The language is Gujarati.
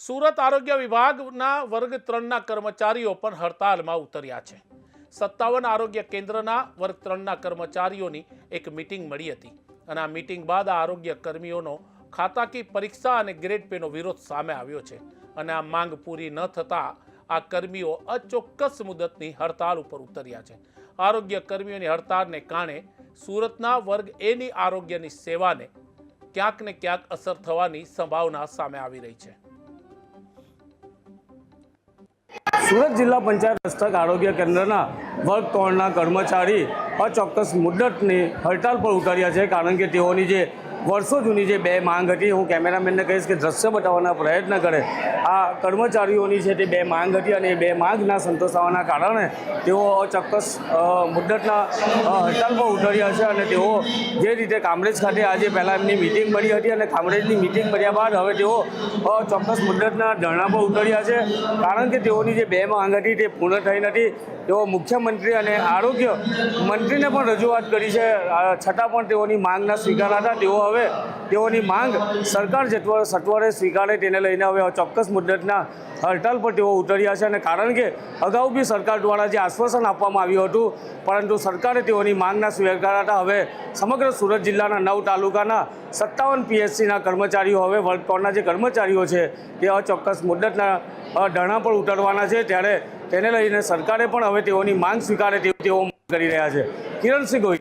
સુરત આરોગ્ય વિભાગના વર્ગ ત્રણના કર્મચારીઓ પણ હડતાલમાં ઉતર્યા છે. સત્તાવન આરોગ્ય કેન્દ્રના વર્ગ ત્રણના કર્મચારીઓની એક મિટિંગ મળી હતી અને આ મિટિંગ બાદ આરોગ્ય કર્મીઓનો ખાતાકી પરીક્ષા અને ગ્રેડ પેનો વિરોધ સામે આવ્યો છે અને આ માંગ પૂરી ન થતાં આ કર્મીઓ અચોક્કસ મુદતની હડતાલ ઉપર ઉતર્યા છે. આરોગ્ય કર્મીઓની હડતાળને કારણે સુરતના વર્ગ એની આરોગ્યની સેવાને ક્યાંક ને ક્યાંક અસર થવાની સંભાવના સામે આવી રહી છે. સુરત જિલ્લા પંચાયત હસ્તક આરોગ્ય કેન્દ્રના વર્ગ ત્રણના કર્મચારી અચોક્કસ મુદ્દતની હડતાલ પર ઉતાર્યા છે કારણ કે તેઓની જે વર્ષો જૂની જે બે માંગ હતી, હું કેમેરામેનને કહીશ કે દ્રશ્ય બતાવવાના પ્રયત્ન કરે. આ કર્મચારીઓની છે તે બે માંગ હતી અને એ બે માંગના સંતોષાવાના કારણે તેઓ અચોક્કસ મુદ્દતના હડતાલ પર ઉતર્યા છે અને તેઓ જે રીતે કામરેજ ખાતે આજે પહેલાં એમની મિટિંગ મળી હતી અને કામરેજની મિટિંગ મળ્યા બાદ હવે તેઓ ચોક્કસ મુદ્દતના ધરણા પર ઉતર્યા છે. કારણ કે તેઓની જે બે માંગ હતી તે પૂર્ણ થઈ નથી. તેઓ મુખ્યમંત્રી અને આરોગ્ય મંત્રીને પણ રજૂઆત કરી છે. છતાં પણ તેઓની માંગના ના સ્વીકારાતા તેઓ હવે તેઓની માંગ સરકાર જેટલો સત્વરે સ્વીકારે તેને લઈને હવે ચોક્કસ મુદ્દતના હડતાલ પર તેઓ ઉતર્યા છે અને કારણ કે અગાઉ બી સરકાર દ્વારા જે આશ્વાસન આપવામાં આવ્યું હતું, પરંતુ સરકારે તેઓની માંગના સ્વીકારાતા હવે સમગ્ર સુરત જિલ્લાના નવ તાલુકાના સત્તાવન પીએચસીના કર્મચારીઓ હવે વર્ગ ત્રણના જે કર્મચારીઓ છે, તે અચોક્કસ મુદ્દતના ધરણા પર ઉતરવાના છે. ત્યારે તેને લઈને સરકારે પણ હવે તેઓની માંગ સ્વીકારે તેવી તેઓ કરી રહ્યા છે. કિરણસિંહ ગોહિલ